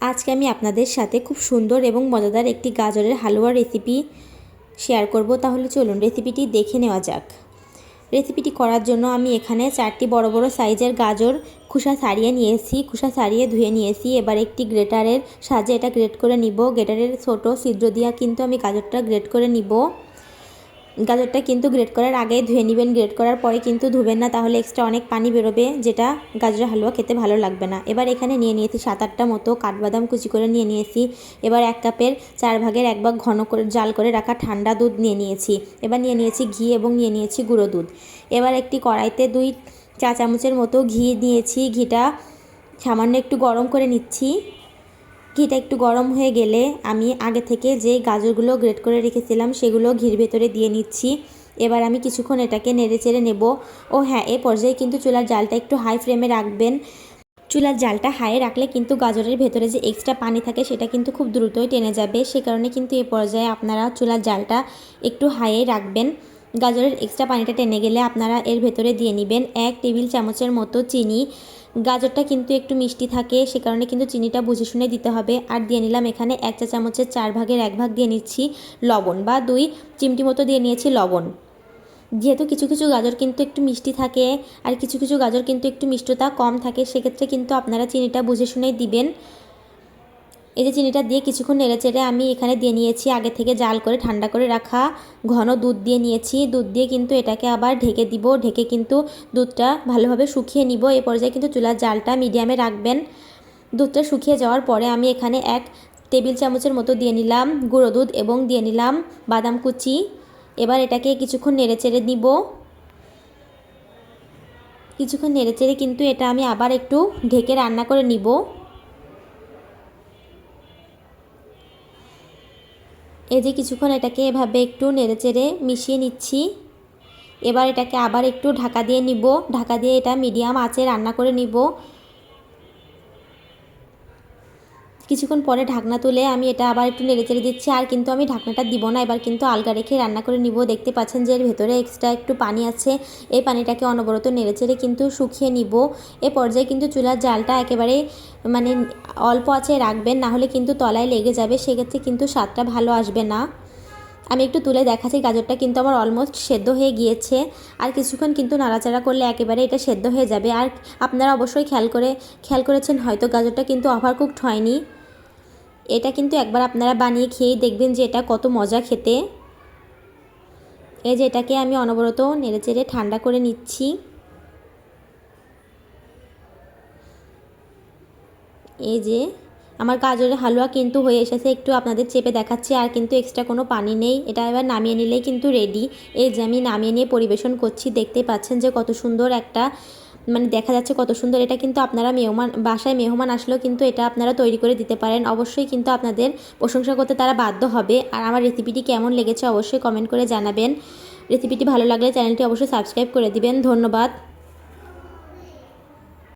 আজকে আমি আপনাদের সাথে খুব সুন্দর এবং মজাদার একটি গাজরের হালুয়া রেসিপি শেয়ার করব। তাহলে চলুন রেসিপিটি দেখে নেওয়া যাক। রেসিপিটি করার জন্য আমি এখানে চারটি বড় বড় সাইজের গাজর খোসা ছাড়িয়ে নিয়েছি। খোসা ছাড়িয়ে ধুয়ে নিয়েছি। এবার একটি গ্রেটারের সাহায্যে এটা গ্রেট করে নিব। গ্রেটারের ছোট ছিদ্র দিয়া কিন্তু আমি গাজরটা গ্রেট করে নিব। গাজরটা কিন্তু গ্রেট করার আগে ধুয়ে নেবেন। গ্রেট করার পরে কিন্তু ধুবেন না, তাহলে এক্সট্রা অনেক পানি বেরোবে, যেটা গাজরের হালুয়া খেতে ভালো লাগবে না। এবার এখানে নিয়ে নিয়েছি সাত আটটা মতো কাঠবাদাম কুচি করে নিয়ে নিয়েছি। এবার এক কাপের চার ভাগের এক ভাগ ঘন করে জাল করে রাখা ঠান্ডা দুধ নিয়ে নিয়েছি। এবার নিয়ে নিয়েছি ঘি এবং নিয়ে নিয়েছি গুঁড়ো দুধ। এবার একটি কড়াইতে দুই চা চামচের মতো ঘি নিয়েছি। ঘিটা সামান্য একটু গরম করে নিচ্ছি। ঘিটা একটু গরম হয়ে গেলে আমি আগে থেকে যে গাজরগুলো গ্রেট করে রেখেছিলাম, সেগুলো ঘির ভেতরে দিয়ে নিচ্ছি। এবার আমি কিছুক্ষণ এটাকে নেড়ে চেড়ে নেব। ও হ্যাঁ এ পর্যায়ে কিন্তু চুলার জালটা একটু হাই ফ্লেমে রাখবেন। চুলার জালটা হাইয়ে রাখলে কিন্তু গাজরের ভেতরে যে এক্সট্রা পানি থাকে, সেটা কিন্তু খুব দ্রুতই টেনে যাবে। সে কারণে কিন্তু এ পর্যায়ে আপনারা চুলার জালটা একটু হাইয়ে রাখবেন। গাজরের এক্সট্রা পানিটা টেনে গেলে আপনারা এর ভেতরে দিয়ে নেবেন এক টেবিল চামচের মতো চিনি। গাজরটা কিন্তু একটু মিষ্টি থাকে, সে কারণে কিন্তু চিনিটা বুঝে শুনে দিতে হবে। আর দিয়ে নিলাম এখানে এক চা চামচের চার ভাগের এক ভাগ দিয়ে নিচ্ছি লবণ বা দুই চিমটি মতো দিয়ে নিয়েছি লবণ। যেহেতু কিছু কিছু গাজর কিন্তু একটু মিষ্টি থাকে আর কিছু কিছু গাজর কিন্তু একটু মিষ্টতা কম থাকে, সেক্ষেত্রে কিন্তু আপনারা চিনিটা বুঝে শুনেই দিবেন। এই যে চিনিটা দিয়ে কিছুক্ষণ নেড়ে চেড়ে আমি এখানে দিয়ে নিয়েছি, আগে থেকে জাল করে ঠান্ডা করে রাখা ঘন দুধ দিয়ে নিয়েছি। দুধ দিয়ে কিন্তু এটাকে আবার ঢেকে দিব, ঢেকে কিন্তু দুধটা ভালোভাবে শুকিয়ে নিব। এ পর্যায়ে কিন্তু চুলার জালটা মিডিয়ামে রাখবেন। দুধটা শুকিয়ে যাওয়ার পরে আমি এখানে এক টেবিল চামচের মতো দিয়ে নিলাম গুঁড়ো দুধ এবং দিয়ে নিলাম বাদাম কুচি। এবার এটাকে কিছুক্ষণ নেড়ে চেড়ে দিব কিছুক্ষণ নেড়ে চেড়ে কিন্তু এটা আমি আবার একটু ঢেকে রান্না করে নিব। এই যে কিছুক্ষণ এটাকে এভাবে একটু নেড়েচেড়ে মিশিয়ে নিচ্ছি। এবার এটাকে আবার একটু ঢাকা দিয়ে নিব। ঢাকা দিয়ে এটা মিডিয়াম আঁচে রান্না করে নিব। কিছুক্ষণ পরে ঢাকনা তুলে আমি এটা আবার একটু নেড়েচেড়ে দিচ্ছি। আর কিন্তু আমি ঢাকনাটা দিব না, এবার কিন্তু আলগা রেখে রান্না করে নিব। দেখতে পাচ্ছেন যে এর ভেতরে এক্সট্রা একটু পানি আছে। এই পানিটাকে অনবরত নেড়েচেড়ে কিন্তু শুকিয়ে নিব। এ পর্যায়ে কিন্তু চুলার জালটা একেবারে মানে অল্প আছে রাখবেন, না হলে কিন্তু তলায় লেগে যাবে, সেক্ষেত্রে কিন্তু স্বাদটা ভালো আসবে না। আমি একটু তুলে দেখাচ্ছি, গাজরটা কিন্তু আমার অলমোস্ট সেদ্ধ হয়ে গিয়েছে। আর কিছুক্ষণ কিন্তু নাড়াচাড়া করলে একেবারে এটা সেদ্ধ হয়ে যাবে। আর আপনারা অবশ্যই খেয়াল করে, খেয়াল করেছেন, হয়তো গাজরটা কিন্তু ওভারকুকড হয়নি। এটা কিন্তু একবার আপনারা বানিয়ে খেয়েই দেখবেন যে এটা কত মজা খেতে। এই যে এটাকে আমি অনবরত নেড়েচেড়ে ঠান্ডা করে নিচ্ছি। এই যে, আমার গাজরের হালুয়া কিন্তু হয়ে এসেছে, একটু আপনাদের চেপে দেখাচ্ছি, আর কিন্তু এক্সট্রা কোনো পানি নেই। এটা এবার নামিয়ে নিলেই কিন্তু রেডি এই যে, আমি নামিয়ে নিয়ে পরিবেশন করছি, দেখতে পাচ্ছেন যে কত সুন্দর একটা মানে দেখা যাচ্ছে কত সুন্দর। এটা কিন্তু আপনারা মেহমান, বাসায় মেহমান আসলেও কিন্তু এটা আপনারা তৈরি করে দিতে পারেন। অবশ্যই কিন্তু আপনাদের প্রশংসা করতে তারা বাধ্য হবে। আর আমার রেসিপিটি কেমন লেগেছে অবশ্যই কমেন্ট করে জানাবেন। রেসিপিটি ভালো লাগলে চ্যানেলটি অবশ্যই সাবস্ক্রাইব করে দিবেন। ধন্যবাদ।